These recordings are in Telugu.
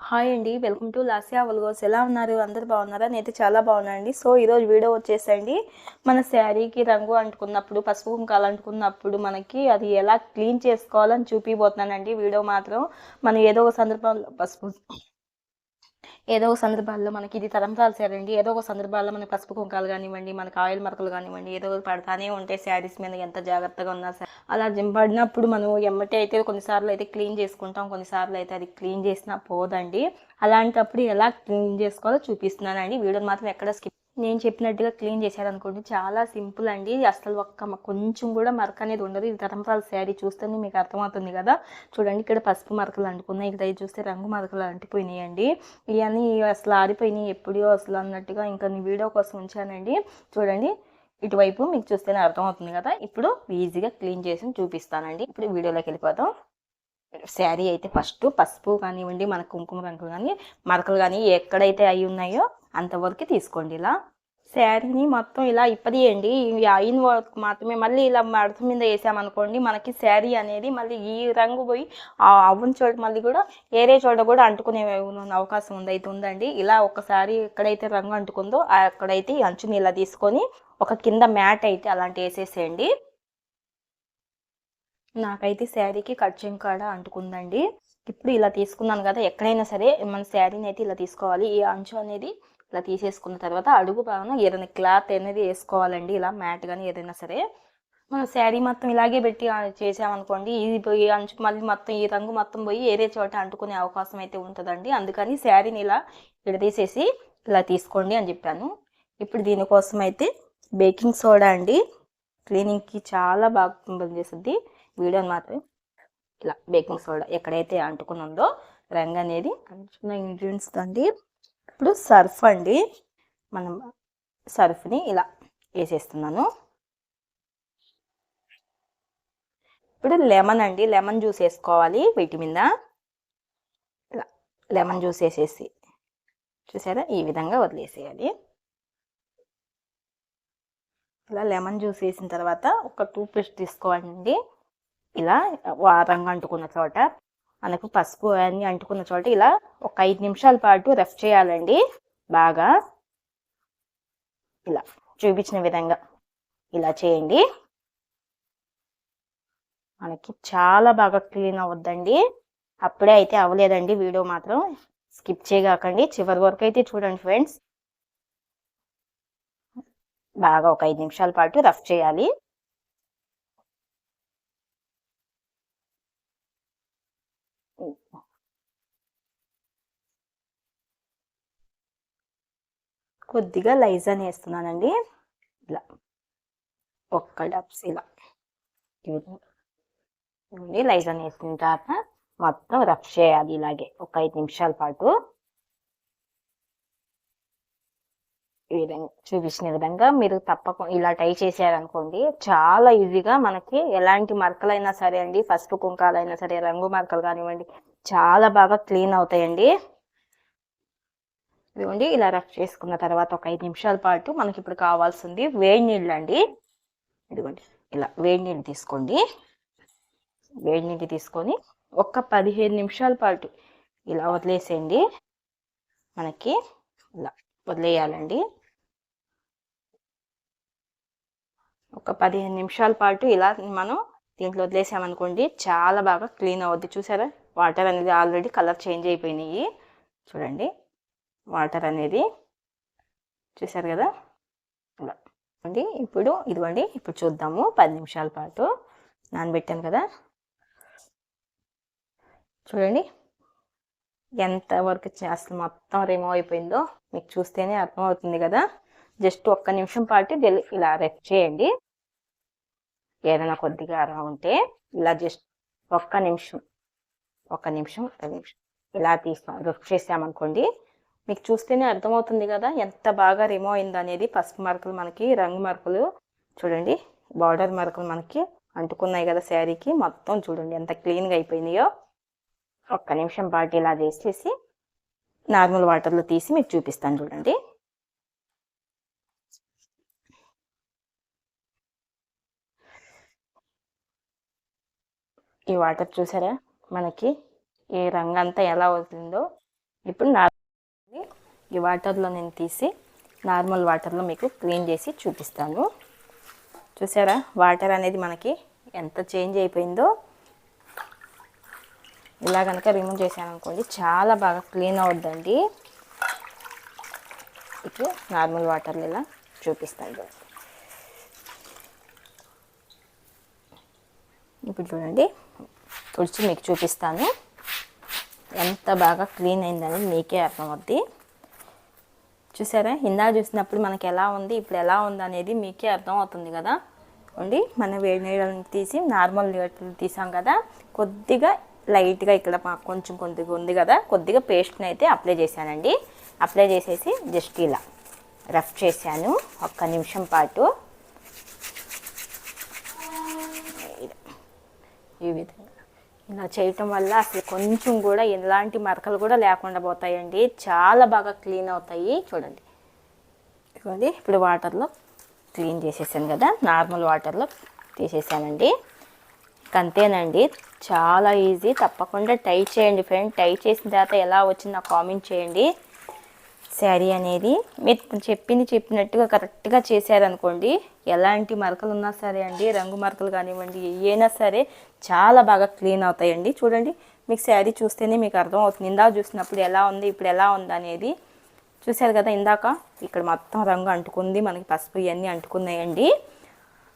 హాయ్ అండి. వెల్కమ్ టు లాసియా వల్గోస్. ఎలా ఉన్నారు? అందరు బాగున్నారా? నేనైతే చాలా బాగున్నానండి. సో ఈరోజు వీడియో వచ్చేసండి. మన శారీకి రంగు అంటుకున్నప్పుడు పసుపు కుంకాలు అంటుకున్నప్పుడు మనకి అది ఎలా క్లీన్ చేసుకోవాలని చూపిపోతున్నానండి వీడియో మాత్రం మనం ఏదో ఒక సందర్భంలో పసుపు ఏదో ఒక సందర్భాల్లో మనకి ఇది తరంతాలు శారీ ఏదో ఒక సందర్భాల్లో మనకి పసుపు కుంకాలు కానివ్వండి మనకి ఆయిల్ మరకలు కానివ్వండి ఏదో ఒకటి పడతానే ఉంటాయి శారీస్ మీద ఎంత జాగ్రత్తగా ఉన్నా సరే. అలా జం- పడినప్పుడు మనం ఎమ్మటే అయితే కొన్నిసార్లు అయితే క్లీన్ చేసుకుంటాం కొన్నిసార్లు అయితే అది క్లీన్ చేసినా పోదండి. అలాంటప్పుడు ఎలా క్లీన్ చేసుకోవాలో చూపిస్తున్నానండి. వీడియోని మాత్రం ఎక్కడ స్కిప్ నేను చెప్పినట్టుగా క్లీన్ చేశారనుకోండి చాలా సింపుల్ అండి. అసలు ఒక్క కొంచెం కూడా మరక అనేది ఉండదు. ఇది తరంపాల శారీ చూస్తేనే మీకు అర్థమవుతుంది కదా. చూడండి ఇక్కడ పసుపు మరకలు అంటుకున్నాయి. ఇక్కడ చూస్తే రంగు మరకలు అంటిపోయినాయండి ఇవన్నీ అసలు ఆరిపోయినాయి. ఎప్పుడో అసలు అన్నట్టుగా ఇంకా వీడియో కోసం ఉంచానండి. చూడండి ఇటువైపు మీకు చూస్తేనే అర్థమవుతుంది కదా. ఇప్పుడు ఈజీగా క్లీన్ చేసి చూపిస్తానండి. ఇప్పుడు వీడియోలోకి వెళ్ళిపోదాం. శారీ అయితే ఫస్ట్ పసుపు కానివ్వండి మన కుంకుమ రంగులు కానీ మరకలు కానీ ఎక్కడైతే అయి ఉన్నాయో అంతవరకు తీసుకోండి ఇలా. శారీని మొత్తం ఇలా ఇప్పదీయండి ఈ అయిన వర్క్ మాత్రమే. మళ్ళీ ఇలా మడత మీద వేసామనుకోండి మనకి శారీ అనేది మళ్ళీ ఈ రంగు పోయి ఆ అవ్వని చోట మళ్ళీ కూడా ఏరే చోట కూడా అంటుకునే అవకాశం ఉంది అయితే ఉందండి. ఇలా ఒకసారి ఎక్కడైతే రంగు అంటుకుందో అక్కడైతే అంచుని ఇలా తీసుకొని ఒక కింద మ్యాట్ అయితే అలాంటి వేసేసేయండి. నాకైతే శారీకి కట్చింగ్ కాడ అంటుకుందండి. ఇప్పుడు ఇలా తీసుకున్నాను కదా ఎక్కడైనా సరే మన శారీని అయితే ఇలా తీసుకోవాలి. ఈ అంచు అనేది ఇలా తీసేసుకున్న తర్వాత అడుగు భాగం ఏదైనా క్లాత్ అనేది వేసుకోవాలండి. ఇలా మ్యాట్ కానీ ఏదైనా సరే. మన శారీ మొత్తం ఇలాగే పెట్టి చేసామనుకోండి ఇది పోయి అంచు మళ్ళీ మొత్తం ఈ రంగు మొత్తం పోయి ఏరే చోట అంటుకునే అవకాశం అయితే ఉంటుందండి. అందుకని శారీని ఇలా విడదీసేసి ఇలా తీసుకోండి అని చెప్పాను. ఇప్పుడు దీనికోసం అయితే బేకింగ్ సోడా అండి. క్లీనింగ్కి చాలా బాగా పనిచేస్తుంది వీడియోని మాత్రమే ఇలా బేకింగ్ సోడా ఎక్కడైతే అంటుకుని ఉందో రంగు అనేది అంటుకున్న ఇంగ్రీడియంట్స్ అండి ఇప్పుడు సర్ఫ్ అండి. మనం సర్ఫ్ని ఇలా వేసేస్తున్నాను. ఇప్పుడు లెమన్ అండి. లెమన్ జ్యూస్ వేసుకోవాలి వీటి మీద. ఇలా లెమన్ జ్యూస్ వేసేసి చూసారా? ఈ విధంగా వదిలేసేయాలి. ఇలా లెమన్ జ్యూస్ వేసిన తర్వాత ఒక టూత్ పేస్ట్ తీసుకోవాలండి. ఇలా వారంగా అంటుకున్న చోట మనకు పసుపు అన్ని అంటుకున్న చోట ఇలా ఒక ఐదు నిమిషాల పాటు రఫ్ చేయాలండి. బాగా ఇలా చూపించిన విధంగా ఇలా చేయండి. మనకి చాలా బాగా క్లీన్ అవ్వద్దండి. అప్పుడే అయితే అవ్వలేదండి వీడియో మాత్రం. స్కిప్ చేయగాకండి. చివరి వరకు అయితే చూడండి ఫ్రెండ్స్. బాగా ఒక ఐదు నిమిషాల పాటు రఫ్ చేయాలి. కొద్దిగా లైజన్ వేస్తున్నానండి. ఇలా ఒక్క డబ్స్ ఇలా ఇవ్వండి. లైజన్ వేసిన తర్వాత మొత్తం రఫ్ చేయాలి ఇలాగే ఒక ఐదు నిమిషాల పాటు. ఈ విధంగా చూపించిన విధంగా మీరు తప్పకుండా ఇలా ట్రై చేశారనుకోండి చాలా ఈజీగా మనకి ఎలాంటి మరకలైనా సరే అండి పసుపు కుంకాలైనా సరే రంగు మరకలు కానివ్వండి చాలా బాగా క్లీన్ అవుతాయండి. ఇదిగోండి ఇలా రఫ్ చేసుకున్న తర్వాత ఒక ఐదు నిమిషాల పాటు మనకి ఇప్పుడు కావాల్సింది వేడి నీళ్ళు అండి. ఇదిగోండి ఇలా వేడి నీళ్ళు తీసుకోండి. వేడి నీళ్ళు తీసుకొని ఒక పదిహేను నిమిషాల పాటు ఇలా వదిలేసేయండి. మనకి ఇలా వదిలేయాలండి. ఒక పదిహేను నిమిషాల పాటు ఇలా మనం దీంట్లో వదిలేసామనుకోండి చాలా బాగా క్లీన్ అవుద్ది. చూసారా? వాటర్ అనేది ఆల్రెడీ కలర్ చేంజ్ అయిపోయినాయి. చూడండి. వాటర్ అనేది చూసారు కదా? ఇలా. అండి ఇప్పుడు ఇదిగోండి ఇప్పుడు చూద్దాము. పది నిమిషాల పాటు నానబెట్టాను కదా? చూడండి ఎంత వర్క్ అసలు మొత్తం రిమూవ్ అయిపోయిందో మీకు చూస్తేనే అర్థమవుతుంది కదా? జస్ట్ ఒక్క నిమిషం పాటు ఇలా రెఫ్ చేయండి. ఏదైనా కొద్దిగా అలా ఉంటే ఇలా జస్ట్ ఒక్క నిమిషం ఒక్క నిమిషం ఒక నిమిషం ఇలా తీస్తాం రెఫ్ చేసామనుకోండి మీకు చూస్తేనే అర్థమవుతుంది కదా ఎంత బాగా రిమూవ్ అయింది అనేది పసుపు మరకలు మనకి రంగు మరకలు చూడండి బార్డర్ మరకలు మనకి అంటుకున్నాయి కదా శారీకి. మొత్తం చూడండి ఎంత క్లీన్గా అయిపోయినాయో. ఒక్క నిమిషం పాటు ఇలా చేసేసి నార్మల్ వాటర్లో తీసి మీకు చూపిస్తాను చూడండి. ఈ వాటర్ చూసారా? మనకి ఈ రంగు అంతా ఎలా అవుతుందో ఇప్పుడు నార్మల్ ఈ వాటర్లో నేను తీసి నార్మల్ వాటర్లో మీకు క్లీన్ చేసి చూపిస్తాను. చూసారా? వాటర్ అనేది మనకి ఎంత చేంజ్ అయిపోయిందో. ఇలా కనుక రిమూవ్ చేశాను అనుకోండి చాలా బాగా క్లీన్ అవుద్దండి. ఇప్పుడు నార్మల్ వాటర్లో ఇలా చూపిస్తాను. ఇప్పుడు చూడండి. తుడిచి మీకు చూపిస్తాను. ఎంత బాగా క్లీన్ అయిందని మీకే అర్థమవుద్ది. చూసారా? ఇందా చూసినప్పుడు మనకి ఎలా ఉంది ఇప్పుడు ఎలా ఉంది అనేది మీకే అర్థం అవుతుంది కదా? ఉండి మన వేడి నీళ్ళని తీసి నార్మల్ నీళ్ళు తీసాం కదా? కొద్దిగా లైట్గా ఇక్కడ మాకు కొంచెం కొద్దిగా ఉంది కదా? కొద్దిగా పేస్ట్ని అయితే అప్లై చేశానండి. అప్లై చేసేసి జస్ట్ ఇలా రఫ్ చేశాను. ఒక్క నిమిషం పాటు. ఈ విధంగా. ఇలా చేయటం వల్ల అసలు కొంచెం కూడా ఎలాంటి మరకలు కూడా లేకుండా పోతాయండి. చాలా బాగా క్లీన్ అవుతాయి. చూడండి. ఇదిగోండి ఇప్పుడు వాటర్లో క్లీన్ చేసేసాను కదా. నార్మల్ వాటర్లో తీసేసానండి. అంతేనండి. చాలా ఈజీ. తప్పకుండా ట్రై చేయండి ఫ్రెండ్. ట్రై చేసిన తర్వాత ఎలా వచ్చిందో నాకు కామెంట్ చేయండి. శారీ అనేది మీరు చెప్పింది చెప్పినట్టుగా కరెక్ట్గా చేశారనుకోండి ఎలాంటి మరకలు ఉన్నా సరే అండి రంగు మరకలు కానివ్వండి ఏనా సరే చాలా బాగా క్లీన్ అవుతాయండి. చూడండి మీకు శారీ చూస్తేనే మీకు అర్థం అవుతుంది ఇందాక చూసినప్పుడు ఎలా ఉంది ఇప్పుడు ఎలా ఉంది అనేది. చూశారు కదా ఇందాక ఇక్కడ మొత్తం రంగు అంటుకుంది మనకి పసుపు ఇవన్నీ అంటుకున్నాయండి.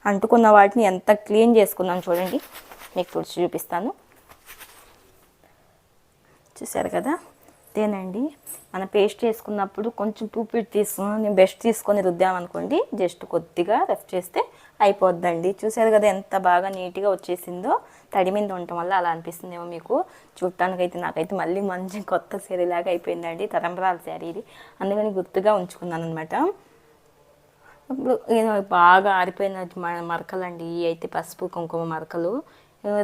అంటుకున్న వాటిని ఎంత క్లీన్ చేసుకున్నాం చూడండి మీకు తుడిచి చూపిస్తాను. చూశారు కదా అంతేనండి. మనం పేస్ట్ చేసుకున్నప్పుడు కొంచెం టూపిట్ తీసుకుని బెస్ట్ తీసుకొని రుద్దామనుకోండి జస్ట్ కొద్దిగా రఫ్ చేస్తే అయిపోద్దండి. చూసారు కదా ఎంత బాగా నీట్గా వచ్చేసిందో? తడి మీద ఉండటం వల్ల అలా అనిపిస్తుందేమో మీకు? చూడటానికైతే నాకైతే మళ్ళీ మంచి కొత్త శారీ లాగా అయిపోయిందండి తరంబరాల శారీ ఇది. అందుకని గుర్తుగా ఉంచుకున్నాను అనమాట ఇప్పుడు బాగా ఆరిపోయిన మరకలు మరకలండి ఇవి అయితే పసుపు కుంకుమ మరకలు.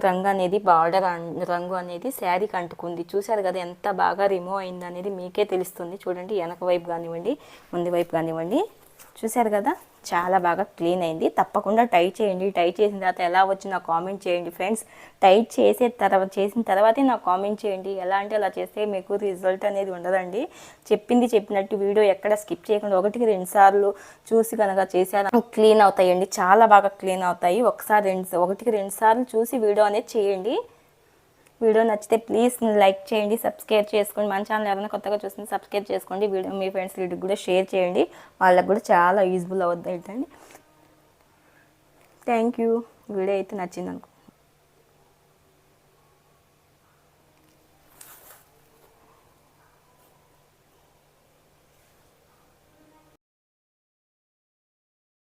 రంగు అనేది బార్డర్ రంగు అనేది శారీకి అంటుకుంది. చూశారు కదా ఎంత బాగా రిమూవ్ అయింది అనేది మీకే తెలుస్తుంది. చూడండి వెనక వైపు కానివ్వండి ముందు వైపు కానివ్వండి. చూశారు కదా? చాలా బాగా క్లీన్ అయింది. తప్పకుండా టైట్ చేయండి. టైట్ చేసిన తర్వాత ఎలా వచ్చి నా కామెంట్ చేయండి ఫ్రెండ్స్. టైట్ చేసే తర్వాత చేసిన తర్వాతే నాకు కామెంట్ చేయండి. ఎలా అంటే అలా చేస్తే మీకు రిజల్ట్ అనేది ఉండదండి. చెప్పింది చెప్పినట్టు వీడియో ఎక్కడ స్కిప్ చేయకుండా ఒకటికి రెండు సార్లు చూసి కనుక చేశారు క్లీన్ అవుతాయండి. చాలా బాగా క్లీన్ అవుతాయి. ఒకసారి రెండు ఒకటికి రెండు సార్లు చూసి వీడియో అనేది చేయండి. వీడియో నచ్చితే ప్లీజ్ లైక్ చేయండి సబ్స్క్రైబ్ చేసుకోండి. మన ఛానల్ ఎవరైనా కొత్తగా చూస్తుంది సబ్స్క్రైబ్ చేసుకోండి. వీడియో మీ ఫ్రెండ్స్ వీడికి కూడా షేర్ చేయండి. వాళ్ళకి కూడా చాలా యూజ్ఫుల్ అవుతుంది అండి థ్యాంక్ యూ వీడియో అయితే నచ్చింది అనుకో.